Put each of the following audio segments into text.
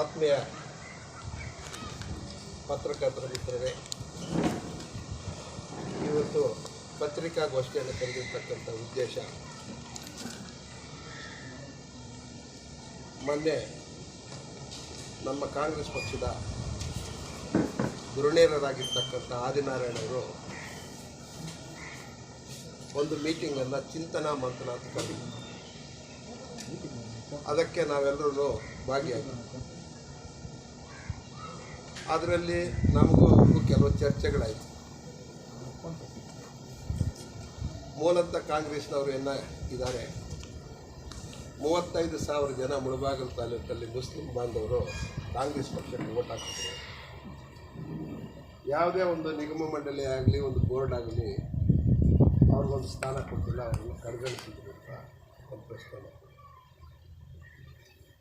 ಆತ್ಮೀಯ ಪತ್ರಕರ್ತರ ಮಿತ್ರರೇ, ಇವತ್ತು ಪತ್ರಿಕಾಗೋಷ್ಠಿಯನ್ನು ಕರೆದಿರ್ತಕ್ಕಂಥ ಉದ್ದೇಶ, ಮೊನ್ನೆ ನಮ್ಮ ಕಾಂಗ್ರೆಸ್ ಪಕ್ಷದ ಗೃಹೇರರಾಗಿರ್ತಕ್ಕಂಥ ಆದಿನಾರಾಯಣ ಅವರು ಒಂದು ಮೀಟಿಂಗನ್ನು ಚಿಂತನಾ ಮಂಥನ ಅಂತ ಕರೆದಿದ್ರು ಅದಕ್ಕೆ ನಾವೆಲ್ಲರೂ ಭಾಗಿಯಾಗಿ ಅದರಲ್ಲಿ ನಮಗೂ ಕೆಲವು ಚರ್ಚೆಗಳಾಯಿತು. ಮೂಲತಃ ಕಾಂಗ್ರೆಸ್ನವರು ಏನ ಇದ್ದಾರೆ? ಮೂವತ್ತೈದು ಸಾವಿರ ಜನ ಮುಳಬಾಗಿಲು ತಾಲೂಕಲ್ಲಿ ಮುಸ್ಲಿಂ ಬಾಂಧವರು ಕಾಂಗ್ರೆಸ್ ಪಕ್ಷಕ್ಕೆ ಓಟ್ ಹಾಕಿದ್ರು. ಯಾವುದೇ ಒಂದು ನಿಗಮ ಮಂಡಳಿ ಆಗಲಿ, ಒಂದು ಬೋರ್ಡ್ ಆಗಲಿ, ಅವ್ರಿಗೊಂದು ಸ್ಥಾನ ಕೊಟ್ಟಿಲ್ಲ, ಅವ್ರನ್ನ ಕಡೆಗಣಿಸಿದ್ರು ಅಂತ ಒಂದು ಪ್ರಶ್ನೆ.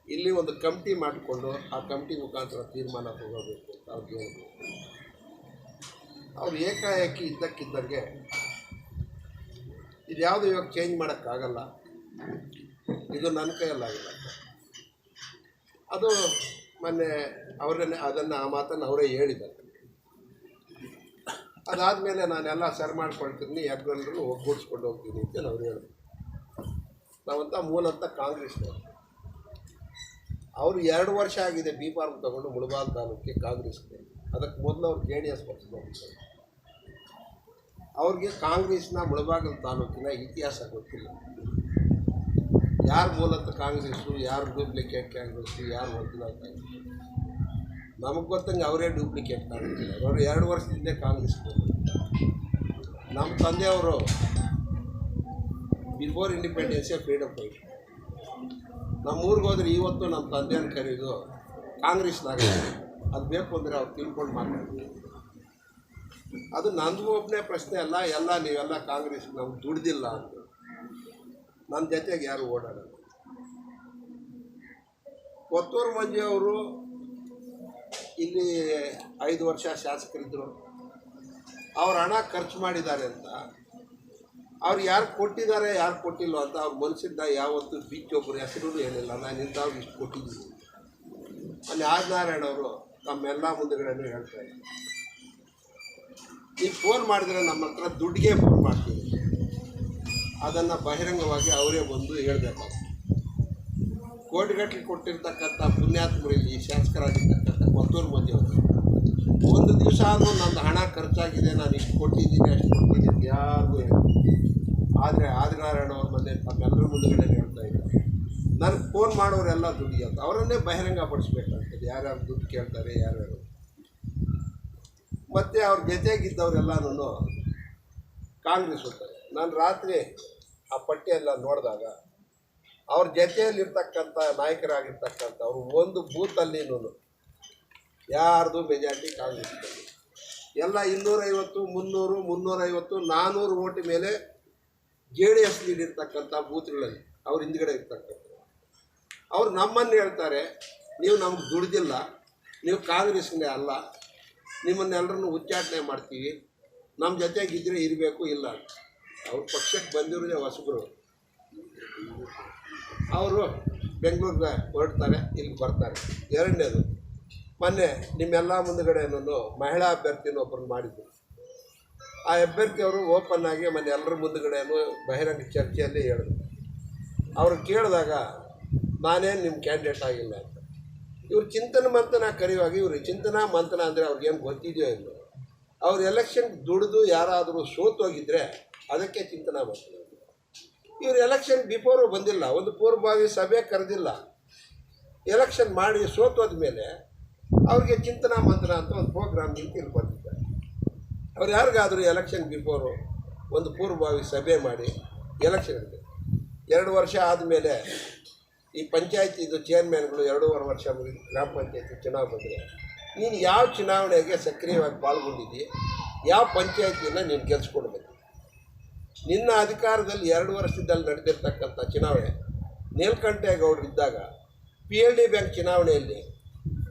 ಇಲ್ಲಿ ಒಂದು ಕಮಿಟಿ ಮಾಡಿಕೊಂಡು ಆ ಕಮಿಟಿ ಮುಖಾಂತರ ತೀರ್ಮಾನ ತಗೋಬೇಕು ಅಂತ ಅವ್ರಿಗೆ ಹೇಳಿದ್ರು ಅವ್ರು ಏಕಾಏಕಿ ಇದ್ದಕ್ಕಿದ್ದಂಗೆ ಇದು ಯಾವುದು ಇವಾಗ ಚೇಂಜ್ ಮಾಡೋಕ್ಕಾಗಲ್ಲ. ಇದು ನನ್ನ ಕೈಯಲ್ಲಾಗಿಲ್ಲ ಅದು ಮೊನ್ನೆ ಅವರನ್ನೇ ಅದನ್ನು ಆ ಮಾತನ್ನು ಅವರೇ ಹೇಳಿದ್ದಾರೆ. ಅದಾದಮೇಲೆ ನಾನೆಲ್ಲ ಸರ್ ಮಾಡ್ಕೊಳ್ತೀನಿ ಯಾಕೆಲ್ಲರೂ ಒಗ್ಗೂಡಿಸ್ಕೊಂಡು ಹೋಗ್ತೀನಿ ಅಂತ ಅವ್ರು ಹೇಳಿದ್ರು. ನಾವಂತ ಮೂಲಂತ ಕಾಂಗ್ರೆಸ್ನವರು. ಅವರು ಎರಡು ವರ್ಷ ಆಗಿದೆ ಬಿ ಫಾರ್ಮ್ ತಗೊಂಡು ಮುಳಬಾಲ್ ತಾಲೂಕಿಗೆ ಕಾಂಗ್ರೆಸ್ಗೆ. ಅದಕ್ಕೆ ಮೊದಲು ಅವ್ರು ಜೆ ಡಿ ಎಸ್ ಪಕ್ಷದವರು ಅವ್ರಿಗೆ ಕಾಂಗ್ರೆಸ್ನ ಮುಳಬಾಗಲ್ ತಾಲೂಕಿನ ಇತಿಹಾಸ ಗೊತ್ತಿಲ್ಲ. ಯಾರು ಮೂಲತಃ ಕಾಂಗ್ರೆಸ್ಸು, ಯಾರು ಡೂಪ್ಲಿಕೇಟ್ ಕಾಂಗ್ರೆಸ್ಸು, ಯಾರು ಒರಿಜಿನಲ್ ಕಾಂಗ್ರೆಸ್ ನಮಗೆ ಗೊತ್ತಂಗೆ ಅವರೇ ಡೂಪ್ಲಿಕೇಟ್ ಕಾಂಗ್ರೆಸ್ ಅವರು ಎರಡು ವರ್ಷದಿಂದ ಕಾಂಗ್ರೆಸ್ ನಮ್ಮ ತಂದೆಯವರು ಬಿಫೋರ್ ಇಂಡಿಪೆಂಡೆನ್ಸೇ ಫ್ರೀಡಮ್ ಫೈಟ್ ನಮ್ಮ ಊರಿಗೆ ಹೋದ್ರೆ ಇವತ್ತು ನಮ್ಮ ತಂದೆಯನ್ನು ಕರೆಯೋದು ಕಾಂಗ್ರೆಸ್ನಾಗ. ಅದು ಬೇಕು ಅಂದರೆ ಅವ್ರು ತಿಳ್ಕೊಂಡು ಮಾತಾಡ್ತೀವಿ ಅದು ನಂದು ಒಬ್ಬನೇ ಪ್ರಶ್ನೆ ಅಲ್ಲ, ಎಲ್ಲ ನೀವೆಲ್ಲ ಕಾಂಗ್ರೆಸ್ ನಾವು ದುಡ್ದಿಲ್ಲ ಅಂತ. ನನ್ನ ಜೊತೆಗೆ ಯಾರು ಓಡಾಡಲ್ಲ ಕೊತ್ತೂರು ಮಂಜು ಅವರು ಇಲ್ಲಿ ಐದು ವರ್ಷ ಶಾಸಕರಿದ್ದರು ಅವ್ರ ಹಣ ಖರ್ಚು ಮಾಡಿದ್ದಾರೆ ಅಂತ. ಅವ್ರು ಯಾರು ಕೊಟ್ಟಿದ್ದಾರೆ, ಯಾರು ಕೊಟ್ಟಿಲ್ಲ ಅಂತ ಅವ್ರ ಮನಸ್ಸಿಂದ ಯಾವತ್ತು ಬಿಚ್ಚಿ ಒಬ್ಬರು ಹೆಸರು ಹೇಳಿಲ್ಲ. ನಾನು ಇಂಥವ್ರು ಇಷ್ಟು ಕೊಟ್ಟಿದ್ದೀನಿ. ಅಲ್ಲಿ ಆದಿನಾರಾಯಣ ಅವರು ತಮ್ಮೆಲ್ಲ ಮುಂದೆಗಳನ್ನು ಹೇಳ್ತಾ ಇದ್ದಾರೆ. ನೀವು ಫೋನ್ ಮಾಡಿದ್ರೆ ನಮ್ಮ ಹತ್ರ ದುಡ್ಡಿಗೆ ಫೋನ್ ಮಾಡ್ತೀವಿ. ಅದನ್ನು ಬಹಿರಂಗವಾಗಿ ಅವರೇ ಬಂದು ಹೇಳಬೇಕು ಕೋಟಿಗಟ್ಟಲೆ ಕೊಟ್ಟಿರ್ತಕ್ಕಂಥ ಪುಣ್ಯಾತ್ಮರಲ್ಲಿ ಶಾಸಕರಾಗಿರ್ತಕ್ಕಂಥ ಕೊತ್ತೂರು ಮಂದಿಯವರು ಒಂದು ದಿವಸ ಆದರೂ ನಂದು ಹಣ ಖರ್ಚಾಗಿದೆ, ನಾನು ಇಷ್ಟು ಕೊಟ್ಟಿದ್ದೀನಿ, ಅಷ್ಟು ಕೊಟ್ಟಿದ್ದೀನಿ, ಯಾರಿಗೂ ಆದರೆ ಆದಿನಾರಾಯಣ ಅವ್ರ ಮನೆ ತಮ್ಮೆಲ್ಲರ ಮುಂದುಗಡೆ ಹೇಳ್ತಾ ಇದ್ದಾರೆ. ನನಗೆ ಫೋನ್ ಮಾಡೋರೆಲ್ಲ ದುಡಿಯಂತ ಅವರನ್ನೇ ಬಹಿರಂಗ ಪಡಿಸ್ಬೇಕಾಗ್ತದೆ ಯಾರ್ಯಾರು ದುಡ್ಡು ಕೇಳ್ತಾರೆ, ಯಾರ್ಯಾರು. ಮತ್ತು ಅವ್ರ ಜೊತೆಗಿದ್ದವರೆಲ್ಲನೂ ಕಾಂಗ್ರೆಸ್ ಹೋಗ್ತಾರೆ. ನಾನು ರಾತ್ರಿ ಆ ಪಟ್ಟಿಯೆಲ್ಲ ನೋಡಿದಾಗ ಅವ್ರ ಜೊತೆಯಲ್ಲಿರ್ತಕ್ಕಂಥ ನಾಯಕರಾಗಿರ್ತಕ್ಕಂಥವ್ರು ಒಂದು ಬೂತಲ್ಲಿನೂ ಯಾರ್ದು ಮೆಜಾರಿಟಿ ಕಾಂಗ್ರೆಸ್ ಎಲ್ಲ ಇನ್ನೂರೈವತ್ತು, ಮುನ್ನೂರು, ಮುನ್ನೂರೈವತ್ತು ನಾನ್ನೂರು ಓಟ್ ಮೇಲೆ ಜೆ ಡಿ ಎಸ್ ನೀಡಿರ್ತಕ್ಕಂಥ ಬೂತ್ಗಳಲ್ಲಿ ಅವ್ರು ಹಿಂದ್ಗಡೆ ಇರ್ತಕ್ಕಂಥ ಅವ್ರು ನಮ್ಮನ್ನು ಹೇಳ್ತಾರೆ, ನೀವು ನಮ್ಗೆ ದುಡ್ದಿಲ್ಲ, ನೀವು ಕಾಂಗ್ರೆಸ್ನೇ ಅಲ್ಲ ನಿಮ್ಮನ್ನೆಲ್ಲರನ್ನು ಉಚ್ಚಾಟನೆ ಮಾಡ್ತೀವಿ ನಮ್ಮ ಜೊತೆಗಿದ್ದರೆ ಇರಬೇಕು ಇಲ್ಲ ಅವ್ರ ಪಕ್ಷಕ್ಕೆ ಬಂದಿರೋದೇ ಹೊಸಬರು. ಅವರು ಬೆಂಗಳೂರಿಗೆ ಹೊರಡ್ತಾರೆ ಇಲ್ಲಿ ಬರ್ತಾರೆ. ಎರಡನೇದು ಮೊನ್ನೆ ನಿಮ್ಮೆಲ್ಲ ಮುಂದುಗಡೆನೂ ಮಹಿಳಾ ಅಭ್ಯರ್ಥಿನ ಒಬ್ಬರು ಮಾಡಿದ್ರು ಆ ಅಭ್ಯರ್ಥಿಯವರು ಓಪನ್ ಆಗಿ ಮೊನ್ನೆ ಎಲ್ಲರ ಮುಂದುಗಡೆನೂ ಬಹಿರಂಗ ಚರ್ಚೆಯಲ್ಲಿ ಹೇಳಿದ್ರು. ಅವರು ಕೇಳಿದಾಗ, ನಾನೇನು ನಿಮ್ಮ ಕ್ಯಾಂಡಿಡೇಟ್ ಆಗಿಲ್ಲ ಅಂತ. ಇವರು ಚಿಂತನ ಮಂಥನ ಕರೆಯುವಾಗ ಇವರು ಚಿಂತನಾ ಮಂಥನ ಅಂದರೆ ಅವ್ರಿಗೇನು ಗೊತ್ತಿದೆಯೋ ಇಲ್ಲೋ ಅವ್ರು ಎಲೆಕ್ಷನ್ ದುಡಿದು ಯಾರಾದರೂ ಸೋತೋಗಿದ್ದರೆ ಅದಕ್ಕೆ ಚಿಂತನಾ ಮಂಥನ ಇವ್ರು ಎಲೆಕ್ಷನ್ ಬಿಫೋರು ಬಂದಿಲ್ಲ, ಒಂದು ಪೂರ್ವಭಾವಿ ಸಭೆ ಕರೆದಿಲ್ಲ. ಎಲೆಕ್ಷನ್ ಮಾಡಿ ಸೋತೋದ ಮೇಲೆ ಅವ್ರಿಗೆ ಚಿಂತನಾ ಮಂತ್ರ ಅಂತ ಒಂದು ಪ್ರೋಗ್ರಾಮ್ ಇಲ್ಲಿ ಬಂದಿದ್ದಾರೆ ಅವ್ರು ಯಾರಿಗಾದರೂ ಎಲೆಕ್ಷನ್ ಬಿಫೋರು ಒಂದು ಪೂರ್ವಭಾವಿ ಸಭೆ ಮಾಡಿ ಎಲೆಕ್ಷನ್ ಇದೆ ಎರಡು ವರ್ಷ ಆದಮೇಲೆ ಈ ಪಂಚಾಯತಿದು ಚೇರ್ಮನ್ಗಳು ಎರಡೂವರೆ ವರ್ಷ ಮುಗಿದು ಗ್ರಾಮ ಪಂಚಾಯತಿ ಚುನಾವಣೆ ಬಂದರೆ ನೀನು ಯಾವ ಚುನಾವಣೆಗೆ ಸಕ್ರಿಯವಾಗಿ ಪಾಲ್ಗೊಂಡಿದ್ದೀಯ ಯಾವ ಪಂಚಾಯತಿಯನ್ನು ನೀನು ಗೆಲ್ಸ್ಕೊಡ್ಬೇಕು? ನಿನ್ನ ಅಧಿಕಾರದಲ್ಲಿ ಎರಡು ವರ್ಷದಲ್ಲಿ ನಡೆದಿರ್ತಕ್ಕಂಥ ಚುನಾವಣೆ, ನೀಲಕಂಠೇಗೌಡರು ಇದ್ದಾಗ ಪಿ ಎಲ್ ಡಿ ಬ್ಯಾಂಕ್ ಚುನಾವಣೆಯಲ್ಲಿ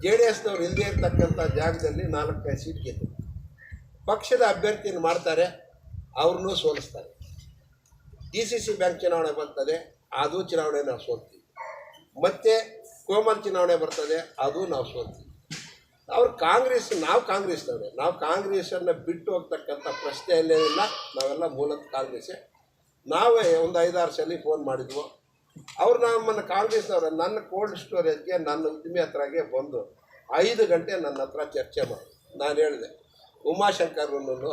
ಜೆ ಡಿ ಎಸ್ನವ್ರು ಇಲ್ಲದೇ ಇರ್ತಕ್ಕಂಥ ಜಾಗದಲ್ಲಿ ನಾಲ್ಕನೇ ಸೀಟ್ ಗೆದ್ದು ಪಕ್ಷದ ಅಭ್ಯರ್ಥಿಯನ್ನು ಮಾಡ್ತಾರೆ, ಅವ್ರನ್ನೂ ಸೋಲಿಸ್ತಾರೆ. ಡಿ ಸಿ ಸಿ ಬ್ಯಾಂಕ್ ಚುನಾವಣೆ ಬರ್ತದೆ, ಅದು ಚುನಾವಣೆ ನಾವು ಸೋಲ್ತೀವಿ. ಮತ್ತೆ ಕೋಮಲ್ ಚುನಾವಣೆ ಬರ್ತದೆ, ಅದು ನಾವು ಸೋಲ್ತೀವಿ. ಅವ್ರು ಕಾಂಗ್ರೆಸ್, ನಾವು ಕಾಂಗ್ರೆಸ್ನವ್ರೆ. ನಾವು ಕಾಂಗ್ರೆಸ್ಸನ್ನು ಬಿಟ್ಟು ಹೋಗ್ತಕ್ಕಂಥ ಪ್ರಶ್ನೆಯಲ್ಲೇ ಇಲ್ಲ, ನಾವೆಲ್ಲ ಮೂಲತಃ ಕಾಂಗ್ರೆಸ್ಸೇ. ನಾವೇ ಒಂದು ಐದಾರು ಸಲ ಫೋನ್ ಮಾಡಿದ್ವು. ಅವ್ರು ನಮ್ಮನ್ನು ಕಾಂಗ್ರೆಸ್ನವ್ರ, ನನ್ನ ಕೋಲ್ಡ್ ಸ್ಟೋರೇಜ್ಗೆ ನನ್ನ ಉದ್ದಿಮೆ ಹತ್ರಗೆ ಬಂದು ಐದು ಗಂಟೆ ನನ್ನ ಹತ್ರ ಚರ್ಚೆ ಮಾಡಿ. ನಾನು ಹೇಳಿದೆ ಉಮಾಶಂಕರ್ನು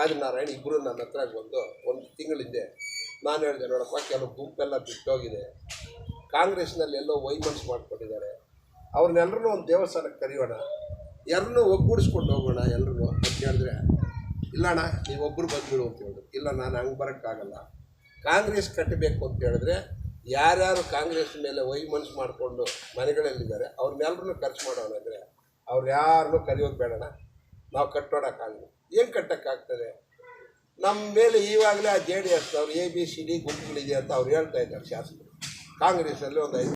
ಆದಿನಾರಾಯಣ ಇಬ್ಬರು ನನ್ನ ಹತ್ರ ಬಂದು ಒಂದು ತಿಂಗಳಿಂದೆ ನಾನು ಹೇಳಿದೆ, ನೋಡಪ್ಪ, ಕೆಲವು ಗುಂಪೆಲ್ಲ ಬಿಟ್ಟೋಗಿದೆ ಕಾಂಗ್ರೆಸ್ನಲ್ಲಿ ಎಲ್ಲೋ ವೈಮನ್ಸ್ ಮಾಡ್ಕೊಂಡಿದ್ದಾರೆ. ಅವ್ರನ್ನೆಲ್ಲರೂ ಒಂದು ದೇವಸ್ಥಾನಕ್ಕೆ ಕರೆಯೋಣ. ಎಲ್ಲರೂ ಒಗ್ಗೂಡಿಸ್ಕೊಂಡು ಹೋಗೋಣ ಎಲ್ಲರೂ ಅಂತ ಹೇಳಿದ್ರೆ, ಇಲ್ಲಣ್ಣ ನೀವೊಬ್ಬರು ಬಂದ್ಬಿಡು ಅಂತ ಹೇಳಿದ್ರು. ಇಲ್ಲ, ನಾನು ಹಂಗೆ ಬರೋಕ್ಕಾಗಲ್ಲ. ಕಾಂಗ್ರೆಸ್ ಕಟ್ಟಬೇಕು ಅಂತ ಹೇಳಿದ್ರೆ ಯಾರ್ಯಾರು ಕಾಂಗ್ರೆಸ್ ಮೇಲೆ ವೈಮನ್ಸ್ ಮಾಡಿಕೊಂಡು ಮನೆಗಳಲ್ಲಿದ್ದಾರೆ ಅವ್ರನ್ನೆಲ್ಲರೂ ಖರ್ಚು ಮಾಡೋಣಂದರೆ ಅವ್ರು ಯಾರನ್ನೂ ಕರೆಯೋದು ಬೇಡಣ ನಾವು ಕಟ್ಟೋಡೋಕ್ಕಾಗಲಿ ಏನು ಕಟ್ಟೋಕ್ಕಾಗ್ತದೆ? ನಮ್ಮ ಮೇಲೆ ಈವಾಗಲೇ ಆ ಜೆ ಡಿ ಎಸ್ನವ್ರು ಎ ಬಿ ಸಿ ಡಿ ಗುಂಪುಗಳಿದೆ ಅಂತ ಅವ್ರು ಹೇಳ್ತಾ ಇದ್ದಾರೆ ಶಾಸಕರು. ಕಾಂಗ್ರೆಸ್ಸಲ್ಲಿ ಒಂದು ಐದು